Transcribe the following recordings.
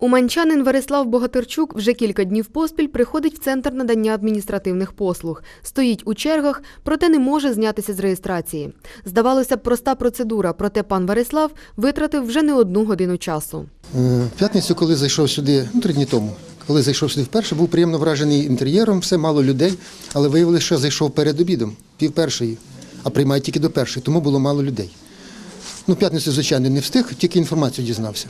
Уманчанин Варислав Богатирчук вже кілька днів поспіль приходить в центр надання адміністративних послуг. Стоїть у чергах, проте не може знятися з реєстрації. Здавалося б, проста процедура, проте пан Варислав витратив вже не одну годину часу. Е, В п'ятницю, коли зайшов сюди, ну три дні тому, коли зайшов сюди вперше, був приємно вражений інтер'єром, все мало людей, але виявилося, що зайшов перед обідом, пів першої, а приймають тільки до першої, тому було мало людей. Ну, п'ятницю, звичайно, не встиг, тільки інформацію дізнався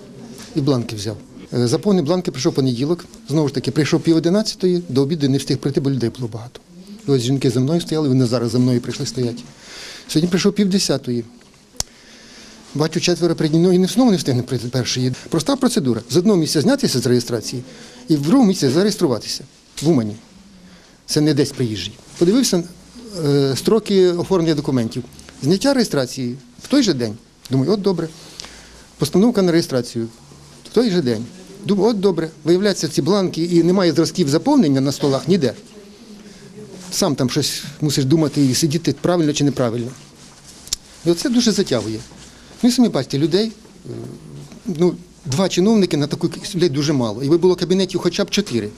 і бланки взяв. Е, Заповнив бланки, прийшов понеділок. Знову ж таки, прийшов пів одинадцятої, до обіду не встиг прийти, бо людей було багато. Ось жінки за мною стояли, вони зараз за мною прийшли стояти. Сьогодні прийшов пів десятої. Бачу, четверо переді і не знову не встигне прийти першої. Проста процедура. З одного місця знятися з реєстрації і в другому місці зареєструватися в Умані. Це не десь приїжджий. Подивився е, строки оформлення документів. Зняття реєстрації в той же день. Думаю, от добре. Постановка на реєстрацію в той же день. Думаю, от добре. Виявляється, ці бланки і немає зразків заповнення на столах ніде. Сам там щось мусиш думати і сидіти правильно чи неправильно. І оце дуже затягує. Ну і самі бачите, людей, е, ну, два чиновники на таку людей дуже мало. Якби було кабінетів хоча б чотири,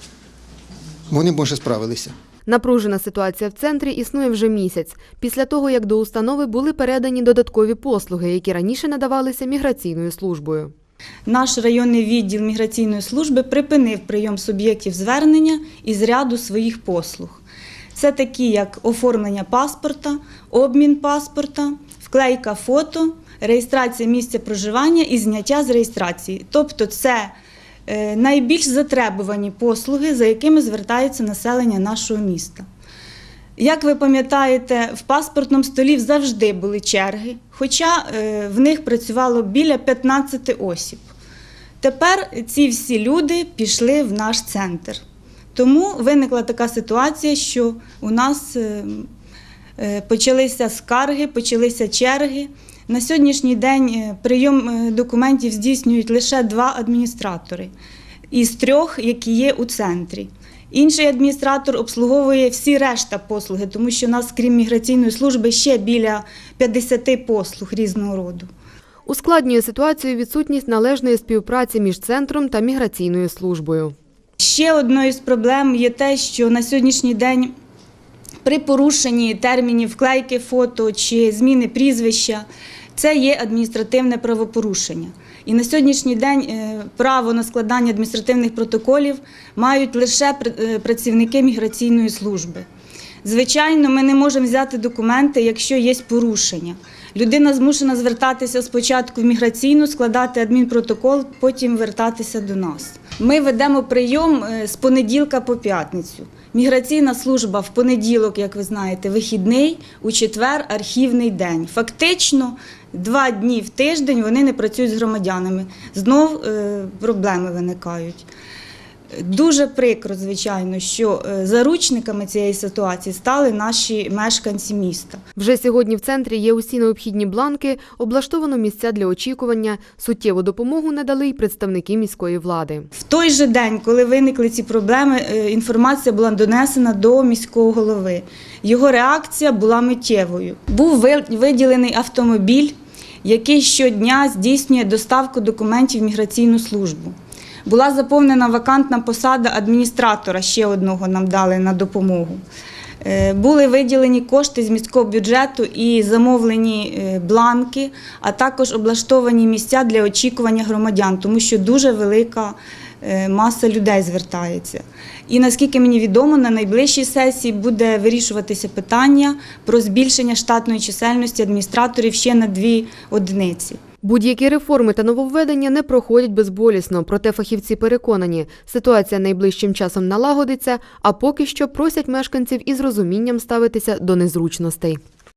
вони може, справилися. Напружена ситуація в центрі існує вже місяць, після того, як до установи були передані додаткові послуги, які раніше надавалися міграційною службою. Наш районний відділ міграційної служби припинив прийом суб'єктів звернення із ряду своїх послуг. Це такі, як оформлення паспорта, обмін паспорта, вклейка фото, реєстрація місця проживання і зняття з реєстрації. Тобто, це е, найбільш затребувані послуги, за якими звертається населення нашого міста. Як ви пам'ятаєте, в паспортному столі завжди були черги, хоча е, в них працювало біля 15 осіб. Тепер ці всі люди пішли в наш центр. Тому виникла така ситуація, що у нас е, е, почалися скарги, почалися черги. На сьогоднішній день прийом документів здійснюють лише два адміністратори із трьох, які є у центрі. Інший адміністратор обслуговує всі решта послуги, тому що у нас, крім міграційної служби, ще біля 50 послуг різного роду. Ускладнює ситуацію відсутність належної співпраці між центром та міграційною службою. Ще одною з проблем є те, що на сьогоднішній день при порушенні термінів вклейки фото чи зміни прізвища це є адміністративне правопорушення. І на сьогоднішній день е, право на складання адміністративних протоколів мають лише е, працівники міграційної служби. Звичайно, ми не можемо взяти документи, якщо є порушення. Людина змушена звертатися спочатку в міграційну, складати адмінпротокол, потім вертатися до нас. Ми ведемо прийом е, з понеділка по п'ятницю. Міграційна служба в понеділок, як ви знаєте, вихідний, у четвер архівний день. Фактично, два дні в тиждень вони не працюють з громадянами. Знов е, проблеми виникають. Дуже прикро, звичайно, що е, заручниками цієї ситуації стали наші мешканці міста. Вже сьогодні в центрі є усі необхідні бланки, облаштовано місця для очікування. Суттєву допомогу надали й представники міської влади. В той же день, коли виникли ці проблеми, е, інформація була донесена до міського голови. Його реакція була миттєвою. Був виділений автомобіль, який щодня здійснює доставку документів в міграційну службу. Була заповнена вакантна посада адміністратора, ще одного нам дали на допомогу. Е, Були виділені кошти з міського бюджету і замовлені е, бланки, а також облаштовані місця для очікування громадян, тому що дуже велика маса людей звертається. І наскільки мені відомо, на найближчій сесії буде вирішуватися питання про збільшення штатної чисельності адміністраторів ще на дві одиниці. Будь-які реформи та нововведення не проходять безболісно, проте фахівці переконані, ситуація найближчим часом налагодиться, а поки що просять мешканців із розумінням ставитися до незручностей.